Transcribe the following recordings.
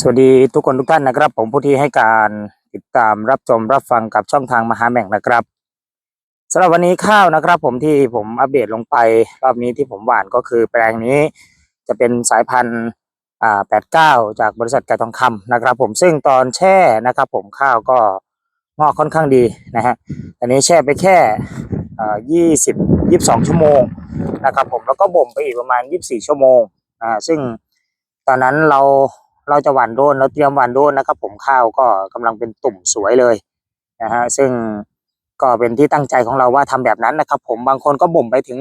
สวัสดีทุกคนทุกท่านนะครับ ผมผู้ที่ให้การติดตามรับชมรับฟังกับช่องทางมหาแม่งนะครับสำหรับวันนี้ข้าวนะครับ ผมที่ผมอัปเดตลงไปรอบนี้ที่ผมหว่านก็คือแปลงนี้จะเป็นสายพันธุ์อ่า89จากบริษัทไก่ทองคำนะครับ ผมซึ่งตอนแช่นะครับ ผมข้าวก็งอกค่อนข้างดีนะฮะอันนี้แช่ไปแค่อ่า20 22ชั่วโมงนะครับ ผมแล้วก็บ่มไปอีกประมาณ24ชั่วโมงอ่าซึ่งตอนนั้นเรา เราจะหว่านโดนเราเตรียมหว่านโดนนะครับ ผมข้าวก็กำลังเป็นตุ่มสวยเลยนะฮะซึ่งก็เป็นที่ตั้งใจของเราว่าทำแบบนั้นนะครับ ผมบางคนก็บ่มไปถึง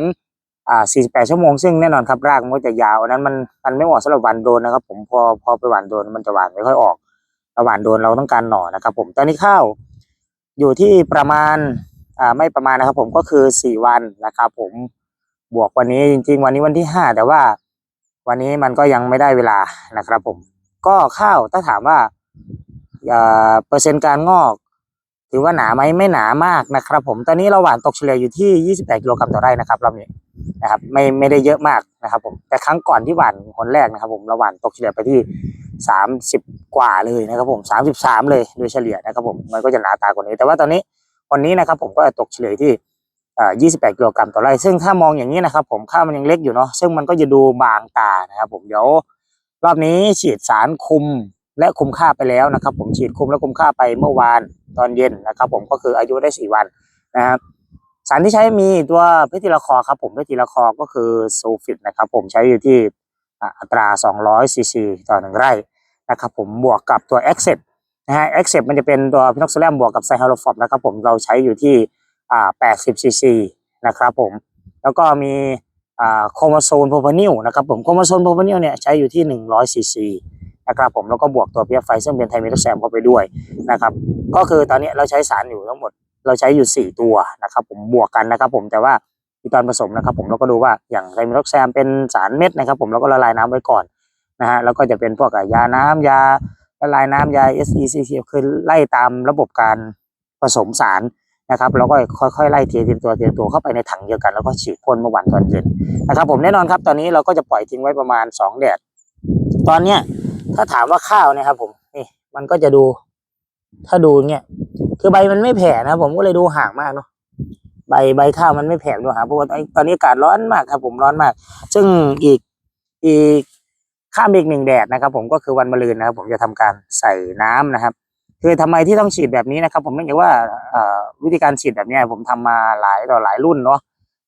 อ่า48 ชั่วโมงซึ่งแน่นอนครับรากมันก็จะยาวนนั้นมันมันไม่เหมาะสำหรับหว่านโดนนะครับ ผมพอพอไปหว่านโดนมันจะหว่านไม่ค่อยออกเราหว่านโดนเราต้องการหน่อนะครับ ผมตอนนี้ข้าวอยู่ที่ประมาณอ่าไม่ประมาณนะครับ ผมก็คือ 4 วันนะครับ ผมบวกวันนี้จริง ๆ วันนี้วันที่ 5 แต่ว่าวันนี้มันก็ยังไม่ได้เวลานะครับผม ก็ข้าวถ้าถามว่าเอ่อเปอร์เซ็นต์การงอก ถือว่าหนาไหมไม่หนามากนะครับ ผมตอนนี้เราหว่านตกเฉลี่ยอยู่ที่ 28กิโลกรัมต่อไร่นะครับรอบนี้นะครับไม่ไม่ได้เยอะมากนะครับผมแต่ครั้งก่อนที่หว่านคนแรกนะครับ ผมเราหว่านตกเฉลี่ยไปที่ 30 กว่าเลยนะครับผม33 เลยโดยเฉลี่ยนะครับผมมันก็จะหนาตากว่านี้ แต่ว่าตอนนี้วันนี้นะครับผมก็ตกเฉลี่ยที่อ่อ28กิโลกรัมต่อไร่ซึ่งถ้ามองอย่างนี้นะครับ ผมข้าวมันยังเล็กอยู่เนาะซึ่งมันก็จะดูบางตานะครับ ผมเดี๋ยว รอบนี้ฉีดสารคุมและคุมค่าไปแล้วนะครับ ผมฉีดคุมและคุมค่าไปเมื่อวานตอนเย็นนะครับ ผมก็คืออายุได้สี่วันนะครับสารที่ใช้มีตัวเพทิลคอร์ครับผมเพทิลคอร์ก็คือซูฟิตนะครับ ผมใช้อยู่ที่อ่าอัตรา 200ซีซีต่อหนึ่งไร่นะครับ ผมบวกกับตัว a c c e p t นะฮะ a c c e p t มันจะเป็นตัวพินอกซิลแลมบวกกับไซฮาโลฟอร์นะครับ ผมเราใช้อยู่ที่อ่า80ซีซีนะครับ ผมแล้วก็มี โครโมโซนโพรพานิลนะครับผมโครโมโซนโพรพานิลเนี่ยใช้อยู่ที่100ซีซีนะครับผมแล้วก็บวกตัวเพียไฟซึ่งเป็นไทเมทแซมเข้าไปด้วยนะครับก็คือตอนนี้เราใช้สารอยู่ทั้งหมดเราใช้อยู่ 4 ตัวนะครับผมบวกกันนะครับผมแต่ว่ามีตอนผสมนะครับผมเราก็ดูว่าอย่างไทเมทแซมเป็นสารเม็ดนะครับผมเราก็ละลายน้ำไว้ก่อนนะฮะแล้วก็จะเป็นพวกยาน้ำยาละลายน้ำยา SECC คือไล่ตามระบบการผสมสาร นะครับแล้วก็ค่อยๆไล่เทียทีละตัวเทีละตัวเข้าไปในถังเดียวกัน แล้วก็ฉีดพ่นเมื่อวันตอนเย็นนะครับผมแน่นอนครับตอนนี้เราก็จะปล่อยทิ้งไว้ประมาณสองแดด ตอนเนี้ยถ้าถามว่าข้าวเนี่ยครับผมนี่มันก็จะดู ถ้าดูเนี่ยคือใบมันไม่แผ่นะผมก็เลยดูห่างมากเนาะใบใบข้าวมันไม่แผ่ดูห่างเพราะว่าตอนนี้อากาศร้อนมากครับ ผมร้อนมาก ซึ่งอีกอีกข้ามอีกหนึ่งแดดนะครับ ผมก็คือวันมะรืนนะครับ ผมจะทำการใส่น้ำนะครับ คือทำไมที่ต้องฉีดแบบนี้นะครับ ผมเนื่องจากว่าวิธีการฉีดแบบนี้ผมทำมาหลายต่อหลายรุ่นเนาะ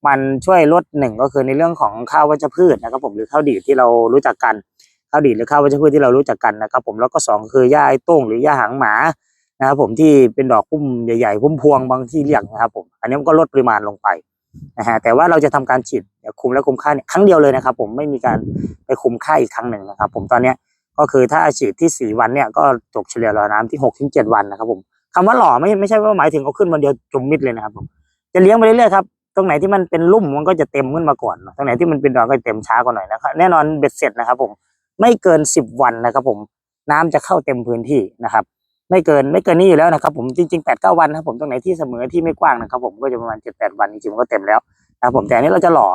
มันช่วยลดหนึ่งก็คือในเรื่องของข้าววัชพืชนะครับ ผมหรือข้าวดีดที่เรารู้จักกันข้าวดีดหรือข้าววัชพืชที่เรารู้จักกันนะครับ ผมแล้วก็สองคือหญ้าไอ้ต้งหรือหญ้าหางหมานะครับผมที่เป็นดอกพุ่มใหญ่ๆพุ่มพวงบางที่เรียกนะครับ ผมอันนี้มันก็ลดปริมาณลงไปนะฮะแต่ว่าเราจะทำการฉีดคุมและคุมค่าเนี่ยครั้งเดียวเลยนะครับ ผมไม่มีการไปคุมค่าอีกครั้งหนึ่งนะครับ ผมตอนเนี้ย ก็คือถ้าฉีดที่สี่วันเนี่ยก็ตกเฉลี่ยหล่อน้ำที่หกถึงเจ็ดวันนะครับผมคำว่าหล่อไม่ไม่ใช่ว่าหมายถึงเอาขึ้นวันเดียวจมมิดเลยนะครับผมจะเลี้ยงไปเรื่อยๆครับตรงไหนที่มันเป็นลุ่มมันก็จะเต็มขึ้นมาก่อนตรงไหนที่มันเป็นดอกก็จะเต็มช้ากว่าหน่อยนะครับแน่นอนเบ็ดเสร็จนะครับ ผมไม่เกินสิบวันนะครับ ผมน้ำจะเข้าเต็มพื้นที่นะครับ ไม่เกินไม่เกินนี้อยู่แล้วนะครับ ผมจริงๆแปดเก้าวันนะครับผมตรงไหนที่เสมอที่ไม่กว้างนะครับ ผมก็จะประมาณเจ็ดแปดวันจริงๆมันก็เต็มแล้วนะครับผมแต่อันนี้เราจะหล่อ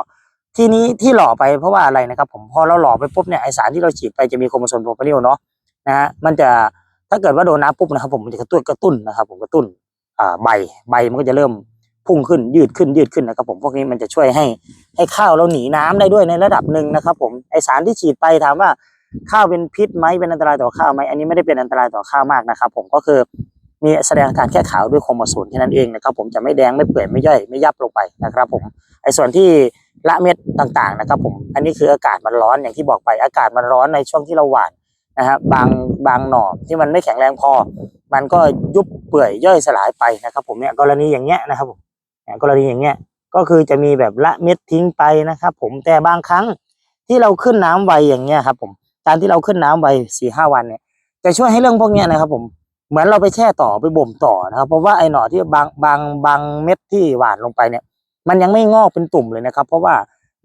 ที่นี้ที่หล่อไปเพราะว่าอะไรนะครับ ผมพอเราหล่อไปปุ๊บเนี่ยไอสารที่เราฉีดไปจะมีโครโมโซมโปรพานิลเนาะนะฮะมันจะถ้าเกิดว่าโดนน้ำปุ๊บนะครับผมมันจะกระตุ้นกระตุ้นนะครับ ผมกระตุ้นอ่าใบใบมันก็จะเริ่มพุ่งขึ้นยืดขึ้นยืดขึ้นนะครับ ผมพวกนี้มันจะช่วยให้ให้ข้าวเราหนีน้ำได้ด้วยในระดับหนึ่งนะครับ ผมไอสารที่ฉีดไปถามว่าข้าวเป็นพิษไหมเป็นอันตรายต่อข้าวไหมอันนี้ไม่ได้เป็นอันตรายต่อข้าวมากนะครับ ผมก็คือมีแสดงอาการแค่ขาวด้วยโครโมโซมแค่นั้นเองนะครับ ผมจะไม่แดงไม่เปื่อยไม่ย่อยไม่ยับลงไปนะครับ ผมไอส่วนที่ ละเม็ดต่างๆนะครับผมอันนี้คืออากาศมันร้อนอย่างที่บอกไปอากาศมันร้อนในช่วงที่เราหว่านนะฮะบางบางหน่อที่มันไม่แข็งแรงพอ มันก็ยุบเปื่อยย่อยสลายไปนะครับผมเนี่ยกรณีอย่างเงี้ยนะครับผมเนี่ยกรณีอย่างเงี้ยก็คือจะมีแบบละเม็ดทิ้งไปนะครับผมแต่บางครั้งที่เราขึ้นน้ำไวอย่างเงี้ยครับผมการที่เราขึ้นน้ำไวสี่ห้าวันเนี่ยจะช่วยให้เรื่องพวกเนี้ยนะครับผมเหมือนเราไปแช่ต่อไปบ่มต่อนะครับเพราะว่าไอ้หน่อที่บางบางบางเม็ดที่หว่านลงไปเนี่ย มันยังไม่งอกเป็นตุ่มเลยนะครับ เพราะว่า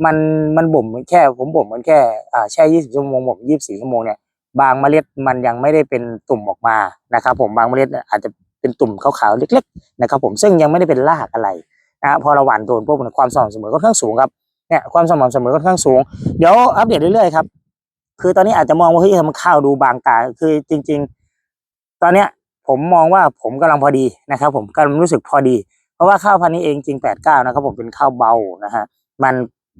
มันมันบ่มแค่ผมบ่มมันแค่อ่าแช่ยี่สิบชั่วโมงบ่มยี่สิบสี่ชั่วโมงเนี่ยบางเมล็ดมันยังไม่ได้เป็นตุ่มออกมานะครับ ผมบางเมล็ดอาจจะเป็นตุ่มขาวๆเล็ก ๆ นะครับ ผมซึ่งยังไม่ได้เป็นรากอะไรนะฮะพอเราหว่านโดนพวกความสม่ำเสมอก็ค่อนข้างสูงครับเนี่ยความสม่ำเสมอก็ค่อนข้างสูงเดี๋ยวอัปเดตเรื่อยๆครับคือตอนนี้อาจจะมองว่าเฮ้ยมันข้าวดูบางตาคือจริง ๆ ตอนเนี้ยผมมองว่าผมกำลังพอดีนะครับ ผมกำลังรู้สึกพอดี เพราะว่าข้าวพันธุ์นี้เองจริงแปดเก้านะครับผมเป็นข้าวเบานะฮะมัน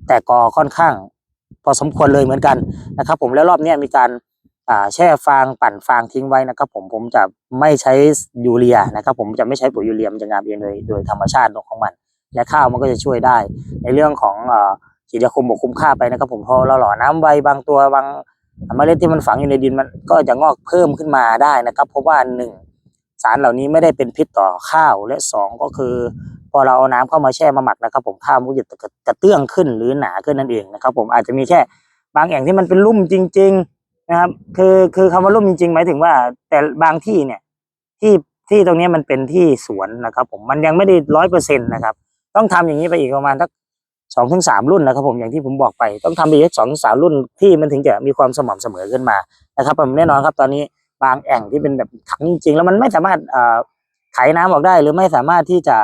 แต่กอค่อนข้าง พอสมควรเลยเหมือนกันนะครับ ผมแล้วรอบเนี้ยมีการแช่ฟางปั่นฟางทิ้งไว้นะครับ ผมผมจะไม่ใช้ยูเรียนะครับ ผมจะไม่ใช้ปุ๋ยยูเรียมันจะงามเองเลยโดยธรรมชาติของมัน และข้าวมันก็จะช่วยได้ ในเรื่องของเอ่อฉีดยาคุมบกคุมค่าไปนะครับ ผมพอเราหล่อน้ำไวบางตัวบางเมล็ดที่มันฝังอยู่ในดินมันก็จะงอกเพิ่มขึ้นมาได้นะครับ เพราะว่าหนึ่ง สารเหล่านี้ไม่ได้เป็นพิษต่อข้าวและสองก็คือ พอเราเอาน้ำเข้ามาแช่มาหมักนะครับ ผมข้าวมันก็จะกระเตื้องขึ้นหรือหนาขึ้นนั่นเองนะครับ ผมอาจจะมีแค่บางแอ่งที่มันเป็นลุ่มจริง ๆนะครับ คือคือคำว่าลุ่มจริงๆ หมายถึงว่า แต่บางที่เนี่ยที่ที่ตรงนี้มันเป็นที่สวนนะครับ ผมมันยังไม่ได้ร้อยเปอร์เซ็นต์นะครับ ต้องทำอย่างนี้ไปอีกประมาณสักสองถึงสามรุ่นนะครับ ผมอย่างที่ผมบอกไป ต้องทำไปอีกสองถึงสามรุ่นที่มันถึงจะมีความสม่ำเสมอขึ้นมานะครับ ผมแน่นอนครับตอนนี้ บางแอ่งที่เป็นแบบขังจริงๆ แล้วมันไม่สามารถเอ่อไขน้ำออกได้ หรือไม่สามารถที่จะ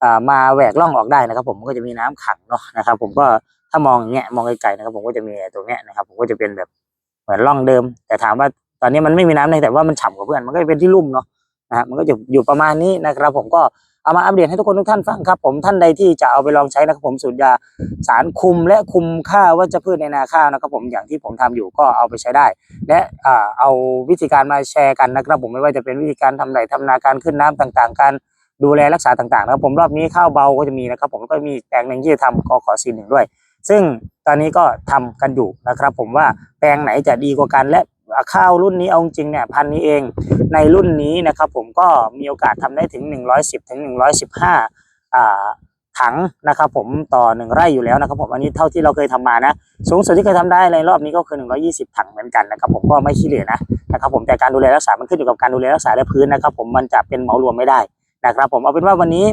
เอ่อมาแหวกล่องออกได้นะครับ ผมก็จะมีน้ำขังเนาะนะครับ ผมก็ถ้ามองอย่างเงี้ยมองไกลๆนะครับ ผมก็จะมีตรงเนี้ยนะครับ ผมก็จะเป็นแบบเหมือนร่องเดิม แต่ถามว่าตอนนี้มันไม่มีน้ำในแต่ว่ามันฉ่ำกว่าเพื่อนมันก็เป็นที่ลุ่มเนาะนะฮะมันก็จะอยู่ประมาณนี้นะครับ ผมก็ เอามาอัปเดตให้ทุกคนทุกท่านฟังครับ ผมท่านใดที่จะเอาไปลองใช้นะครับผมสูตรยาสารคุมและคุมค่าวัชพืชในนาข้าวนะครับผมอย่างที่ผมทำอยู่ก็เอาไปใช้ได้ และอ่าเอาวิธีการมาแชร์กันนะครับ ผมไม่ว่าจะเป็นวิธีการทำไรทำนาการขึ้นน้ำต่างๆ การดูแลรักษาต่างๆนะครับผมรอบนี้ข้าวเบาก็จะมีนะครับ ผมก็มีแปลงหนึ่งที่จะทำกขอซีหนึ่งด้วย ซึ่งตอนนี้ก็ทำกันอยู่นะครับ ผมว่าแปลงไหนจะดีกว่ากันและ ข้าวรุ่นนี้เอาจริงเนี่ยพันนี้เองในรุ่นนี้นะครับผมก็มีโอกาสทำได้ถึง 110ถึง115อ่าถังนะครับผมต่อ 1 ไร่อยู่แล้วนะครับผมอันนี้เท่าที่เราเคยทำมานะ สูงสุดที่เคยทำได้ในรอบนี้ก็คือ 120 ถังเหมือนกันนะครับผมก็ไม่ขี้เหร่นะนะครับผมแต่การดูแลรักษา มันขึ้นอยู่กับการดูแลรักษาและพื้นนะครับผมมันจะเป็นเหมารวมไม่ได้นะครับผมเอาเป็นว่าวันนี้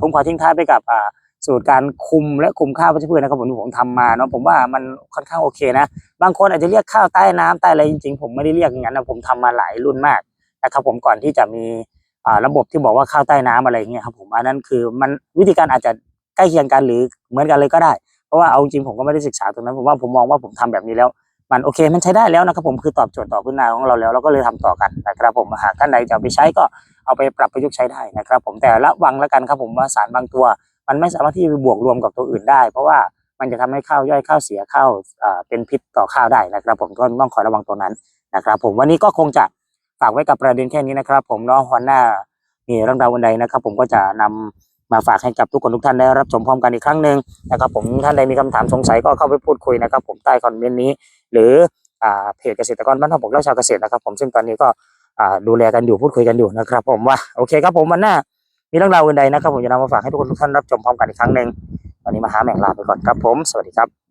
ผมขอทิ้งท้ายไปกับอ่า สูตรการคุมและคุมข้าวพัชพืชนะครับผมที่ผมทำมาเนาะผมว่ามันค่อนข้างโอเคนะ บางคนอาจจะเรียกข้าวใต้น้ำใต้อะไรจริงๆ ผมไม่ได้เรียกอย่างนั้นนะผมทำมาหลายรุ่นมากนะครับผมก่อนที่จะมีระบบที่บอกว่าข้าวใต้น้ำอะไรอย่างเงี้ยครับผมอันนั้นคือมันวิธีการอาจจะใกล้เคียงกันหรือเหมือนกันเลยก็ได้ เพราะว่าเอาจริงผมก็ไม่ได้ศึกษาตรงนั้นผมว่าผมมองว่าผมทำแบบนี้แล้ว มันโอเคมันใช้ได้แล้วนะครับผมคือตอบโจทย์ต่อพื้นนาของเราแล้วเราก็เลยทำต่อกันนะครับผมหากท่านใดจะไปใช้ก็เอาไปปรับประยุกต์ใช้ได้นะครับผมแต่ระวังแล้วกันครับผมว่าสารบางตัว มันไม่สามารถที่จะบวกรวมกับตัวอื่นได้ เพราะว่ามันจะทำให้ข้าวย่อยข้าวเสียข้าวเป็นพิษต่อข้าวได้นะครับ ผมก็ต้องคอยระวังตัวนั้นนะครับ ผมวันนี้ก็คงจะฝากไว้กับประเด็นแค่นี้นะครับ ผมเนาะวันหน้ามีเรื่องราววันใดนะครับ ผมก็จะนำมาฝากให้กับทุกคนทุกท่านได้รับชมพร้อมกันอีกครั้งหนึ่งนะครับผมท่านใดมีคำถามสงสัยก็เข้าไปพูดคุยนะครับ ผมใต้คอมเมนต์นี้ หรืออเพจเกษตรกรบ้านท่าผมและชาวเกษตรนะครับ ผมซึ่งตอนนี้ก็ดูแลกันอยู่พูดคุยกันอยู่นะครับ ผมว่าโอเคครับผมวันหน้า มีเรื่องราวอื่นใดนะครับผมจะนำมาฝากให้ทุกคนทุกท่านรับชมพร้อมกันอีกครั้งหนึ่งวันนี้มาหาแมงลาไปก่อนครับผม สวัสดีครับ